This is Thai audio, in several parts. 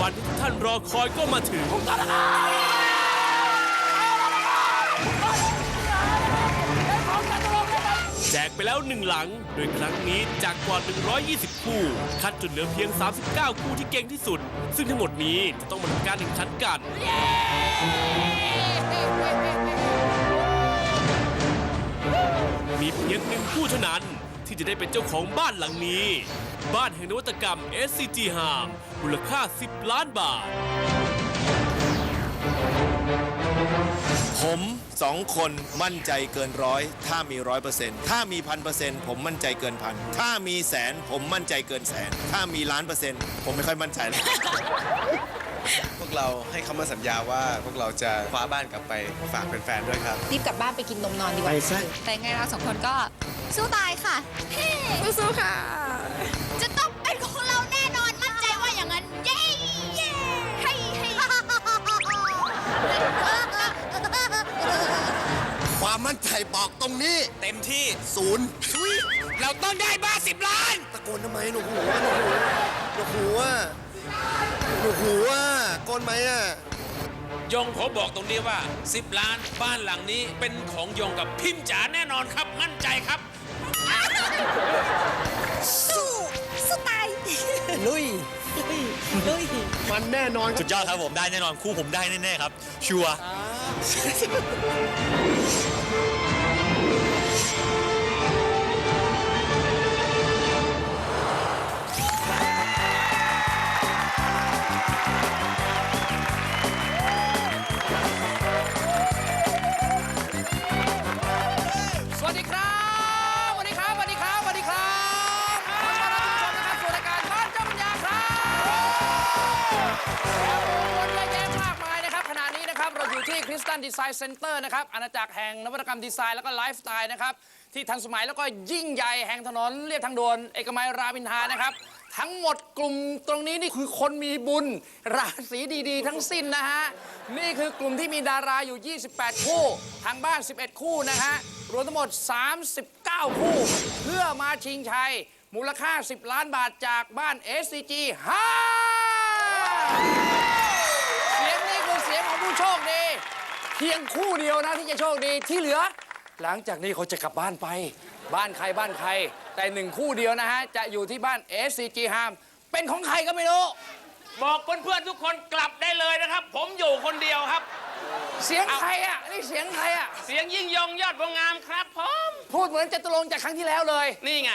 วันที่ทุกท่านรอคอยก็มาถึง แจกไปแล้วหนึ่งหลัง โดยครั้งนี้จากกว่า 120 คู่ คัดจนเหลือเพียง 39 คู่ที่เก่งที่สุด ซึ่งทั้งหมดนี้จะต้องมาทำการแข่งขันกัน มีเพียงหนึ่งคู่เท่านั้นที่จะได้เป็นเจ้าของบ้านหลังนี้ บ้านแห่งนวัตกรรม SCG h a r m มูลค่า 10 ล้านบาท ผมสองคนมั่นใจเกินร้อยถ้ามีร้อยเปอร์เซ็นต์ถ้ามีพันเปอร์เซ็นต์ผมมั่นใจเกินพันถ้ามีแสนผมมั่นใจเกินแสน ถ้ามีล้านเปอร์เซ็นต์ผมไม่ค่อยมั่นใจเลย วกเราให้คำมั่นสัญญาว่าพวกเราจะคว้าบ้านกลับไปฝากแฟนๆด้วยครับ รีบกลับบ้านไปกินนมนอนดีกว่า ไปซะ แต่ไงเราสองคนก็สู้ตายค่ะสู้ค่ะ จะต้องเป็นของเราแน่นอนมั่นใจว่าอย่างนั้น เย้เย้ให้ให้ความมั่นใจบอกตรงนี้เต็มที่ศูนย์เราต้องได้บ้านสิบล้าน ตะโกนทำไมหนูหูอะหนูหูอะหนู หูอะโกนไหมอะยงขอบอกตรงนี้ว่า 10 ล้านบ้านหลังนี้เป็นของยงกับพิมพ์จ๋าแน่นอนครับ มั่นใจครับ สู้สู้ตายมันแน่นอนสุดยอดครับผมได้แน่นอนคู่ผมได้แน่ๆครับ ชัวร์ นดีไซน์เซ็นเตอร์นะครับอาณาจักรแห่งนวัตกรรมดีไซน์แล้วก็ไลฟ์สไตล์นะครับที่ทันสมัยแล้วก็ยิ่งใหญ่แห่งถนนเรียบทางด่วนเอกมัยรามอินทรานะครับ ทั้งหมดกลุ่มตรงนี้นี่คือคนมีบุญ ราศีดีๆ ทั้งสิ้นนะฮะ นี่คือกลุ่มที่มีดาราอยู่ 28 คู่ ทางบ้าน 11 คู่นะฮะ รวมทั้งหมด 39 คู่ เพื่อมาชิงชัย มูลค่า 10 ล้านบาทจากบ้าน SCG 5เสียงนี้คือเสียงของผู้โชคดี เพียงคู่เดียวนะที่จะโชคดีที่เหลือ หลังจากนี้เขาจะกลับบ้านไป บ้านใครบ้านใคร แต่หนึ่งคู่เดียวนะฮะ จะอยู่ที่บ้าน SCG ฮามเป็นของใครก็ไม่รู้ บอกเพื่อนๆทุกคนกลับได้เลยนะครับ ผมอยู่คนเดียวครับ เสียงใครอะนี่เสียงใครอะเสียงยิ่งยงยอดบัวงามครับผมพูดเหมือนจตุรงค์จากครั้งที่แล้วเลย นี่ไง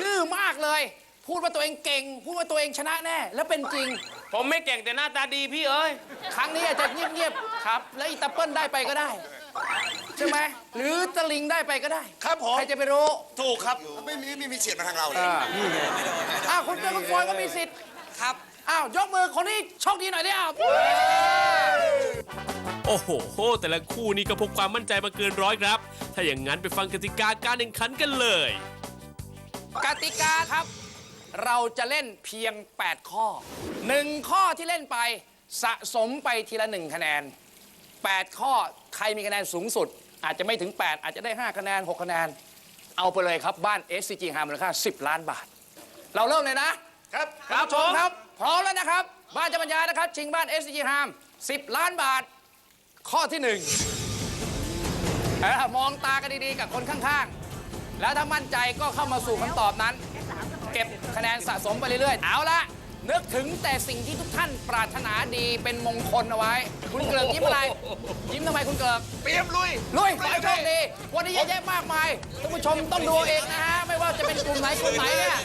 ดื้อมากเลย พูดว่าตัวเองเก่ง พูดว่าตัวเองชนะแน่ แล้วเป็นจริง ผมไม่เก่งแต่หน้าตาดีพี่เอ้ย ครั้งนี้อาจจะเงียบๆครับ แล้วอีตาเปิ้ลได้ไปก็ได้ ใช่ไหมหรือตะลิงได้ไปก็ได้ครับผม ใครจะไปรู้ถูกครับ ไม่มีไม่มีเฉียดมาทางเราเลยอ้าวคุณเจอคุณฟอยก็มีสิทธิ์ครับอ้าวยกมือคนนี้โชคดีหน่อยดิอ้าวโอ้โห แต่ละคู่นี้ก็พกความมั่นใจมาเกินร้อยครับ ถ้าอย่างนั้นไปฟังกติกาการแข่งขันกันเลย กติกาครับ เราจะเล่นเพียง 8 ข้อ 1 ข้อที่เล่นไปสะสมไปทีละ 1 คะแนน 8 ข้อใครมีคะแนนสูงสุด อาจจะไม่ถึง 8 อาจจะได้ 5 คะแนน 6 คะแนน เอาไปเลยครับบ้าน SCG หามูลค่า 10 ล้านบาท เราเริ่มเลยนะ ครับครับผมครับ พร้อมแล้วนะครับ บ้านเจะปัญญานะครับ ชิงบ้าน SCG ฮาม10 ล้านบาท ข้อที่หนึ่งเอ่อมองตากันดีๆ กับคนข้างๆ แล้วถ้ามั่นใจก็เข้ามาสู่คำตอบนั้น เก็บคะแนนสะสมไปเรื่อยๆ เอาละนึกถึงแต่สิ่งที่ทุกท่านปรารถนาดีเป็นมงคลเอาไว้ คุณเกลิกยิ้มอะไร ยิ้มทำไมคุณเกลิก เตรียมลุยลุยขอให้โชคดี วันนี้เยอะแยะมากมายท่านผู้ชมต้องดูเอาเองนะฮะ ไม่ว่าจะเป็นกลุ่มไหนกลุ่มไหนเนี่ย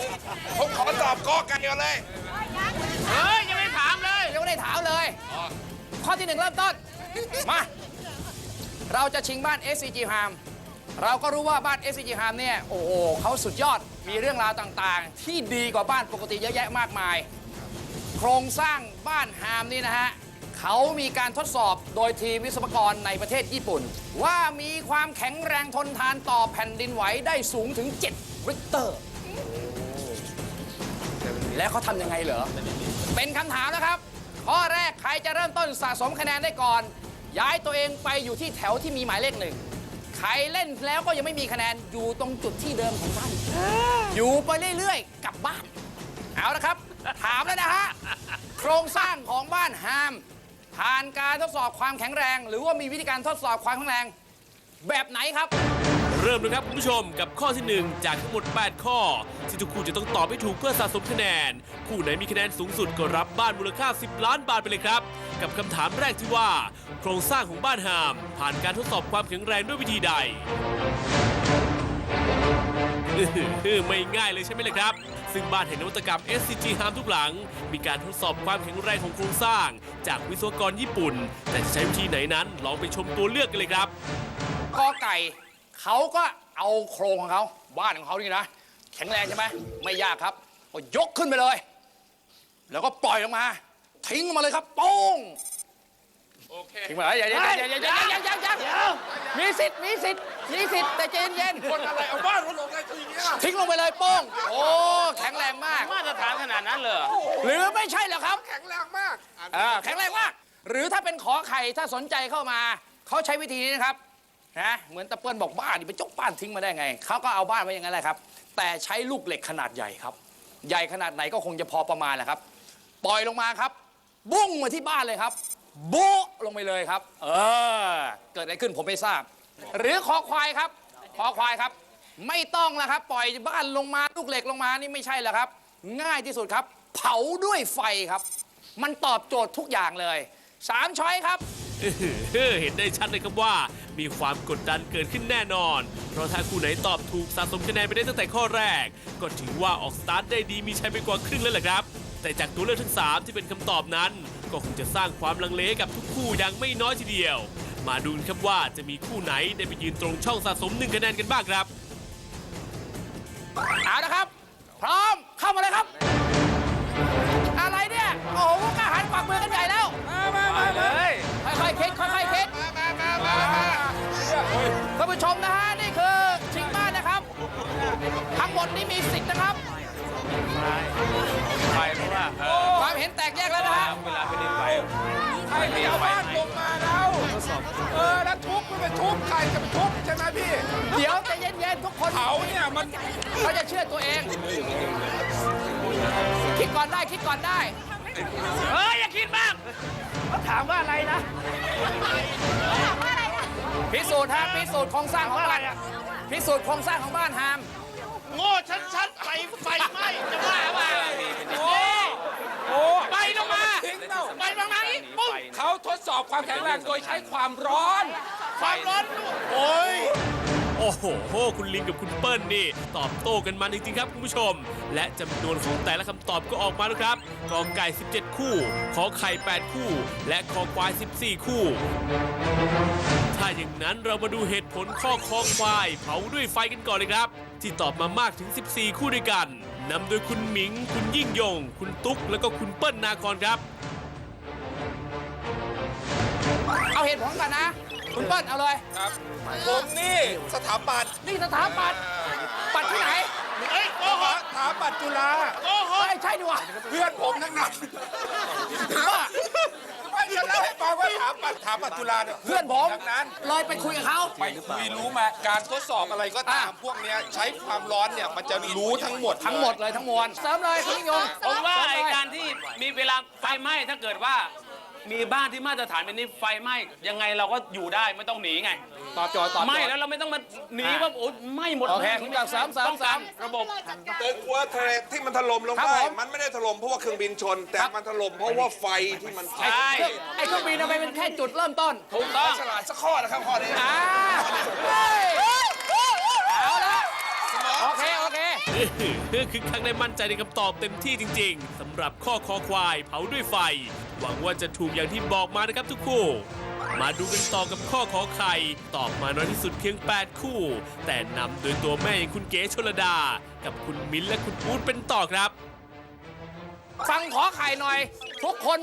ผมขอตอบกอไก่ก่อนเลยเฮ้ยยังไม่ถามเลยยังไม่ได้ถามเลย ข้อที่หนึ่งเริ่มต้น มา เราจะชิงบ้าน SCG h a m เราก็รู้ว่าบ้าน SCG h a m เนี่ย โอ้โหเขาสุดยอด มีเรื่องราวต่างๆ ที่ดีกว่าบ้านปกติเยอะแยะมากมาย โครงสร้างบ้านฮามนี่นะฮะเขามีการทดสอบโดยทีมวิศวกรในประเทศญี่ปุ่น ว่ามีความแข็งแรงทนทานต่อแผ่นดินไหวได้สูงถึง 7 ริกเตอร์ แล้วเขาทำยังไงเหรอ เป็นคำถามนะครับ ข้อแรกใครจะเริ่มต้นสะสมคะแนนได้ก่อน ย้ายตัวเองไปอยู่ที่แถวที่มีหมายเลขหนึ่ง ใครเล่นแล้วก็ยังไม่มีคะแนนอยู่ตรงจุดที่เดิมของท่านอยู่ไปเรื่อยๆกลับบ้าน เอาละครับ ถามแล้วนะฮะ โครงสร้างของบ้านฮาม ผ่านการทดสอบความแข็งแรง หรือว่ามีวิธีการทดสอบความแข็งแรง แบบไหนครับ เริ่มนะครับคุณผู้ชมกับข้อที่ 1 จากทั้งหมด 8 ข้อ ที่ทุกคู่จะต้องตอบให้ถูกเพื่อสะสมคะแนน คู่ไหนมีคะแนนสูงสุดก็รับบ้านมูลค่า 10 ล้านบาทไปเลยครับ กับคำถามแรกที่ว่า โครงสร้างของบ้านฮาม ผ่านการทดสอบความแข็งแรงด้วยวิธีใดไม่ง่ายเลยใช่ไหมล่ะครับ ซึ่งบ้านแห่งนวัตกรรม SCG ฮามทุกหลัง มีการทดสอบความแข็งแรงของโครงสร้าง จากวิศวกรญี่ปุ่น แต่จะใช้วิธีไหนนั้นลองไปชมตัวเลือกกันเลยครับกอไก่ เขาก็เอาโครงของเขาบ้านของเขานี่นะแข็งแรงใช่ไหมไม่ยากครับก็ยกขึ้นไปเลย แล้วก็ปล่อยลงมาทิ้งลงมาเลยครับโป้งโอเคทิ้งมาอย่าอย่าอย่าอย่าอย่าอย่าอย่าอย่าอย่ามีสิทธิ์มีสิทธิ์มีสิทธิ์แต่ใจเย็นๆคนอะไรเอาบ้านคนลงได้ทิ้งลงไปเลยโป้งโอ้แข็งแรงมากมาตรฐานขนาดนั้นเลยหรือไม่ใช่เหรอครับ แข็งแรงมากอ่าแข็งแรงมาก หรือถ้าเป็นขอไข่ถ้าสนใจเข้ามาเขาใช้วิธีนี้นะครับ นะเหมือนตะเปิ้ลบอกบ้านนี่ไปจกบ้านทิ้งมาได้ไงเขาก็เอาบ้านไว้อย่างนั้นแหละครับ แต่ใช้ลูกเหล็กขนาดใหญ่ครับ ใหญ่ขนาดไหนก็คงจะพอประมาณแหละครับ ปล่อยลงมาครับ บุ้งมาที่บ้านเลยครับโบะลงไปเลยครับ เออ เกิดอะไรขึ้นผมไม่ทราบ หรือคอควายครับคอควายครับ ไม่ต้องแล้วครับ ปล่อยบ้านลงมาลูกเหล็กลงมานี่ไม่ใช่แล้วครับ ง่ายที่สุดครับ เผาด้วยไฟครับ มันตอบโจทย์ทุกอย่างเลยสามช้อยครับ เออเห็นได้ชัดเลยครับว่า มีความกดดันเกิดขึ้นแน่นอน เพราะถ้าคู่ไหนตอบถูกสะสมคะแนนไปได้ตั้งแต่ข้อแรก ก็ถือว่าออกสตาร์ทได้ดีมีชัยไปกว่าครึ่งแล้วแหละครับ แต่จากตัวเลือกทั้ง 3 ที่เป็นคำตอบนั้น ก็คงจะสร้างความลังเลให้กับทุกคู่อย่างไม่น้อยทีเดียว มาดูครับว่าจะมีคู่ไหนได้ไปยืนตรงช่องสะสมหนึ่งคะแนนกันบ้างครับ เอาละครับ พร้อมเข้ามาเลยครับ อะไรเนี่ย โอ้โหกล้าหันปากมือกันใหญ่แล้ว คิดค่อยๆคิดมามามามาท่านผู้ชมนะฮะนี่คือชิงบ้านนะครับ ทั้งหมดนี้มีสิทธิ์นะครับไฟเพราะว่าเออความเห็นแตกแยกแล้วนะฮะ เวลาไปเล่นไฟใครไม่เอาบ้านลงมาเราเออ แล้วทุบมันเป็นทุบใครจะไปทุบใช่ไหมพี่ เดี๋ยวใจะเย็นๆทุกคนเขาเนี่ยมันเขาจะเชื่อตัวเอง คิดก่อนได้คิดก่อนได้ เฮ้ยอย่าคิดมากถามว่าอะไรนะ พิสูจน์ฮะพิสูจน์โครงสร้างของบ้านพิสูจน์โครงสร้างของบ้านฮามโง่ชัดๆไฟไฟไหม้จะว่าว่าโอ้โอ้ไปลงมาทิ้งเน่าไปลงมาอีกปุ๊บเขาทดสอบความแข็งแรงโดยใช้ความร้อน ความร้อนโอ้ยโอ้โห คุณลิงกับคุณเปิ้ลนี่ ตอบโต้กันมันจริงๆครับคุณผู้ชม และจำนวนของแต่ละคำตอบก็ออกมาแล้วครับกอไก่ 17 คู่ ขอไข่ 8 คู่ และคอควาย 14 คู่ ถ้าอย่างนั้นเรามาดูเหตุผลข้อคอควาย เผาด้วยไฟกันก่อนเลยครับ ที่ตอบมามากถึง 14 คู่ด้วยกันนำโดยคุณหมิง คุณยิ่งยง คุณตุ๊ก แล้วก็คุณเปิ้ลนาคอนครับ เอาเหตุผลกันนะ คุณเปิ้ลเอาเลย ครับ ผมนี่สถาปัตย์นี่สถาปัตย์ปัดที่ไหนเฮ้ยโกหกสถาปัตย์จุฬาโกหกไม่ใช่ดีกว่าเพื่อนผมทั้งนั้นไม่จะเล่าให้ฟังว่าสถาปัตย์สถาปัตย์จุฬาเนี่ยเพื่อนผมทั้งนั้น เลยไปคุยกับเขาไปคุยรู้มาการทดสอบอะไรก็ตามอะพวกเนี้ยใช้ความร้อนเนี่ยมันจะรู้ทั้งหมดทั้งหมดเลยทั้งมวลเสริมเลยคุณยิ่งยงผมว่าเสริไอมเลยการที่มีเวลาไฟไหม้ถ้าเกิดว่า มีบ้านที่มาตรฐานเป็นนี้ไฟไหม้ยังไงเราก็อยู่ได้ไม่ต้องหนีไงตอบโจทย์ตอบโจทย์ไม่แล้วเราไม่ต้องมาหนีว่าโอ้ไหม้หมดโอเคคุณอยากเสริมเสริมป้องกันเสริมระบบ ตึกวัวทะเลที่มันถล่มลงครับไปผม มันไม่ได้ถล่มเพราะว่าเครื่องบินชน แต่มันถล่มเพราะว่าไฟที่มันใช่ ไอ้เครื่องบินทำไมเป็นแค่จุดเริ่มต้นถูกต้องฉลาดสักข้อนะครับข้อนี้อ่าเฮ้ยเอาละโอเคโอเค คือครั้งได้มั่นใจในคำตอบเต็มที่จริง ๆสำหรับข้อคอควายเผาด้วยไฟ หวังว่าจะถูกอย่างที่บอกมานะครับทุกคู่ มาดูกันต่อกับข้อขอไข่ ตอบมาน้อยที่สุดเพียง 8 คู่ แต่นำโดยตัวแม่อย่างคุณเก๋ชลดา กับคุณมิ้นท์และคุณอู๊ดเป็นต่อครับ ฟังขอไข่หน่อย ทุกคน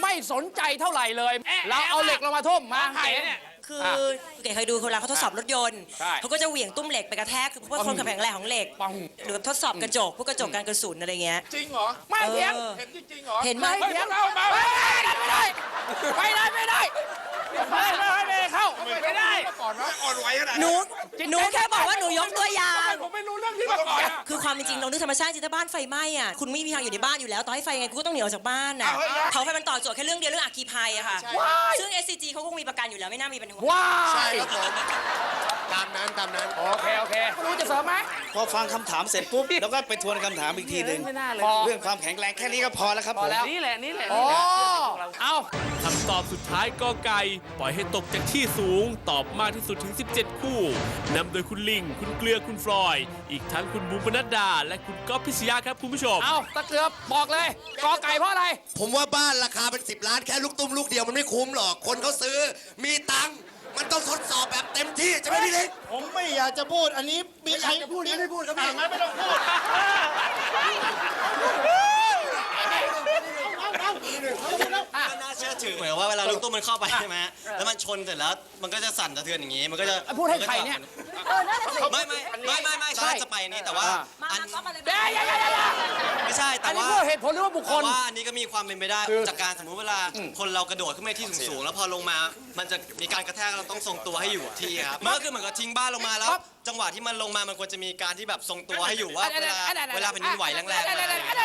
ไม่สนใจเท่าไหร่เลยแอะเราเอาเหล็กลงมาทุ่มมาไข่เนี่ย คืออะเก๋เคยดูเวลาเขาทดสอบรถยนต์ใช่เขาก็จะเหวี่ยงตุ้มเหล็กไปกระแทกเพื่อความแข็งแรงของเหล็กปัง หรือทดสอบกระจกพวกกระจกการกระสุนอะไรเงี้ย จริงเหรอไม่เถียงเออ เห็นจริงๆเหรอเห็นไหมไม่เถียงเราไม่ได้ไม่ได้ไม่ได้ไม่ได้ไม่ได้ไม่ได้เข้าไม่ได้ก่อนว่าอ่อนไหวขนาดหนู หนูแค่บอกว่าหนูยกตัวอย่าง ผมไม่รู้เรื่องที่มาก่อนอะคือความเป็นจริงเรานึกธรรมชาติจริงถ้าบ้านไฟไหม้อะคุณไม่มีทางอยู่ในบ้านอยู่แล้วต่อให้ไฟยังไงคุณก็ต้องหนีออกจากบ้านน่ะเผาไฟมันต่อโจทย์แค่เรื่องเดียวเรื่องอัคคีภัยอะค่ะ ซึ่ง SCG เขาคงมีประกันอยู่แล้วไม่น่ามีปัญหาว้าใช่ยครับผม ตามนั้นตามนั้น โอเค โอเคคุณรู้จะเสริมไหม พอฟังคำถามเสร็จปุ๊บ แล้วก็ไปทวนคำถามอีกทีหนึ่งพอเรื่องความแข็งแรงแค่นี้ก็พอแล้วครับพอแล้ว นี่แหละ นี่แหละโอ้เอาคำตอบสุดท้ายกอไก่ ปล่อยให้ตกจากที่สูง ตอบมากที่สุดถึง 17 คู่นำโดยคุณลิง คุณเกลือคุณฟลอย อีกทั้งคุณบูมปนัดดา และคุณก๊อฟพิชยาครับคุณผู้ชม เอาตะเกียบบอกเลย กอไก่เพราะอะไร ผมว่าบ้านราคาเป็น 10 ล้านแค่ลูกตุ้มลูกเดียวมันไม่คุ้มหรอก คนเขาซื้อมีตังค์ มันต้องทดสอบแบบเต็มที่ใช่ไหมพี่เล็กผมไม่อยากจะพูดอันนี้มีใครพูดไม่พูดครับพี่ไม่ต้องพูดน่าเชื่อถือเหมือนว่าเวลาลูกตุ้มมันเข้าไปใช่ไหมแล้วมันชนเสร็จแล้วมันก็จะสั่นสะเทือนอย่างนี้ มันก็จะพูดให้ใครเนี่ยไม่ไม่ไม่ไม่ไม่ใช่ใช่จะไปนี้แต่ว่ามา อันมาก๊อฟอะไรเดี๋ยวอย่าอย่าอย่าอย่าไม่ใช่อัแต่นนี้ว่าเพื่อเหตุผลหรือว่าบุคคแต่ลว่าอันนี้ก็มีความเป็นไปได้ คือจากการสมมุติเวลาคนเรากระโดดขึ้นไปที่สูงๆแล้วพอลงมา มันจะมีการกระแทกเราต้องทรงตัวให้อยู่กับที่ครับมันก็คือเหมือนกับทิ้งบ้านลงมาแล้วจังหวะที่มันลงมามันควรจะมีการที่แบบทรงตัวให้อยู่ว่าเวลาเวลาแผ่นดินไหวแรงๆอะไรอย่างเงี้ย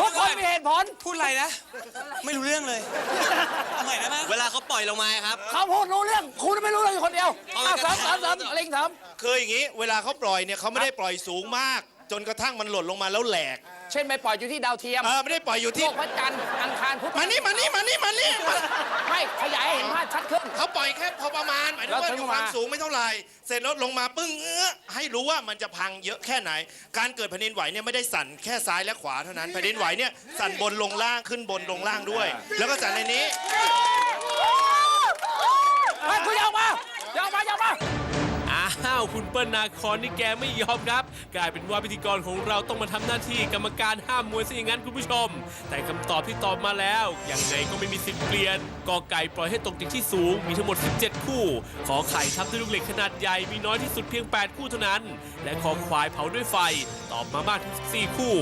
ทุกคนมีเหตุผลพูดอะไรนะ ไม่รู้เรื่องเลยทำไมได้ไหมเวลาเขาปล่อยลงมาครับ เขาพูดรู้เรื่อง คุณไม่รู้เรื่องอยู่คนเดียวเอาเอาไปเสริมกันเสริมเสริมลิงเสริม คืออย่างนี้ เวลาเขาปล่อยเนี่ยเขาไม่ได้ปล่อยสูงมาก จนกระทั่งมันหล่นลงมาแล้วแหลกเช่นไปปล่อยอยู่ที่ดาวเทียมเออไม่ได้ปล่อยอยู่โลที่กพระจันทร์อังคารพุธมานี่มานี่มานี่มานี่มาไม่ขยายให้เห็นภาพชัดขึ้น เขาปล่อยแค่พอประมาณหมายถึงแล้วว่าถึงอยู่ความมา สูงไม่เท่าไหร่เสร็จแล้วลงมาปึ้งเอื้อให้รู้ว่ามันจะพังเยอะแค่ไหน การเกิดแผ่นดินไหวเนี่ยไม่ได้สั่นแค่ซ้ายและขวาเท่านั้นแผ่นดินไหวเนี่ยสั่นบนลงล่างขึ้นบนลงล่างด้วย แล้วก็สั่นในนี้ เฮ้ยคุณอยาออกมาอยาออกมาอยาออกมาอ้าวคุณเปิ้ลนาคอนนี่แกไม่ยอมครับ กลายเป็นว่าพิธีกรของเราต้องมาทำหน้าที่กรรมการห้ามมวยซะอย่างนั้นคุณผู้ชม แต่คำตอบที่ตอบมาแล้วยังไงก็ไม่มีสิทธิ์เปลี่ยนกอไก่ปล่อยให้ตกจากที่สูงมีทั้งหมด 17 คู่ ขอไข่ทับด้วยลูกเหล็กขนาดใหญ่มีน้อยที่สุดเพียง 8 คู่เท่านั้น และขอควายเผาด้วยไฟตอบมามากถึง14คู่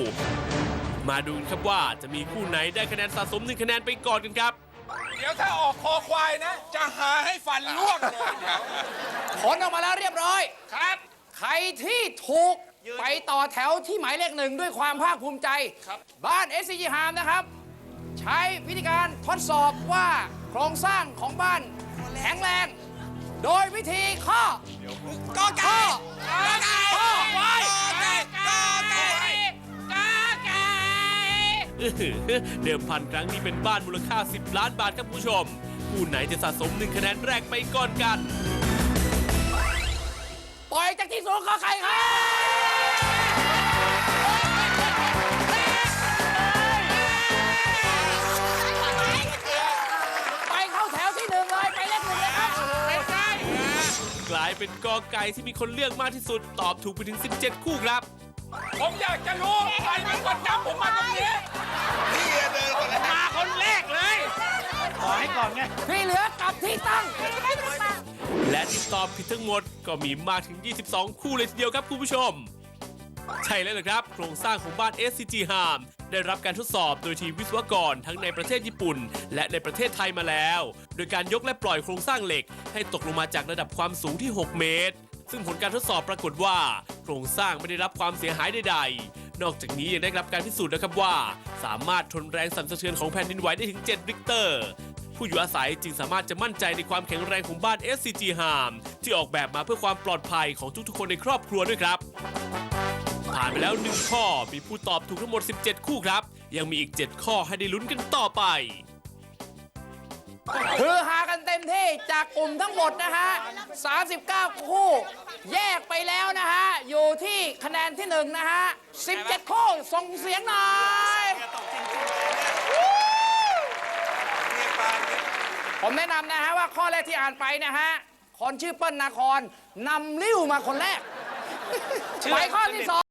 มาดูครับว่าจะมีคู่ไหนได้คะแนนสะสมหนึ่งคะแนนไปก่อนกันครับ เดี๋ยวถ้าออกคอควายนะ จะหาให้ฟันล่วงเลยเดี๋ยวผลออกมาแล้วเรียบร้อย ครับ ใครที่ถูกไปต่อแถวที่หมายเลขหนึ่งด้วยความภาคภูมิใจบ้าน SCG ฮามนะครับ ใช้วิธีการทดสอบว่าโครงสร้างของบ้านแข็งแรง โดยวิธีข้อ เดิมพันครั้งนี้เป็นบ้านมูลค่า 10 ล้านบาทครับคุณผู้ชม ผู้ไหนจะสะสมหนึ่งคะแนนแรกไปก่อนกัน ปล่อยจากที่สูงกอไก่ครับไปเข้าแถวที่หนึ่งเลยไปเลขหนึ่งเลยครับไม่ใช่กลายเป็นกอไก่ที่มีคนเลือกมากที่สุด ตอบถูกไปถึง 17 คู่ครับ ผมอยากจะรู้ใครเป็นคนจับผมมาตรงนี้นี่เดินคนมาคนแรกเลยที่เหลือกลับที่ตั้ง และที่ตอบผิดทั้งหมดก็มีมากถึง 22 คู่เลยทีเดียวครับคุณผู้ชม ใช่แล้วล่ะครับ โครงสร้างของบ้าน SCG Harm ได้รับการทดสอบโดยทีมวิศวกรทั้งในประเทศญี่ปุ่น และในประเทศไทยมาแล้ว โดยการยกและปล่อยโครงสร้างเหล็ก ให้ตกลงมาจากระดับความสูงที่ 6 เมตร ซึ่งผลการทดสอบปรากฏว่า โครงสร้างไม่ได้รับความเสียหายใดๆ นอกจากนี้ยังได้รับการพิสูจน์นะครับว่า สามารถทนแรงสั่นสะเทือนของแผ่นดินไหวได้ถึง 7 ริกเตอร์ ผู้อยู่อาศัยจึงสามารถจะมั่นใจในความแข็งแรงของบ้าน SCG Harm ที่ออกแบบมาเพื่อความปลอดภัยของทุกๆ คนในครอบครัวด้วยครับผ่านไปแล้ว 1 ข้อมีผู้ตอบถูกทั้งหมด 17 คู่ครับ ยังมีอีก 7 ข้อให้ได้ลุ้นกันต่อไป คือหากันเต็มที่จากกลุ่มทั้งหมดนะฮะ 39 คู่ แยกไปแล้วนะฮะ อยู่ที่คะแนนที่หนึ่งนะฮะ 17 คู่ ส่งเสียงหน่อย ผมแนะนำนะฮะว่าข้อแรกที่อ่านไปนะฮะ คนชื่อเปิ้ลนาคอนนำลิ้วมาคนแรก ไปข้อที่สอง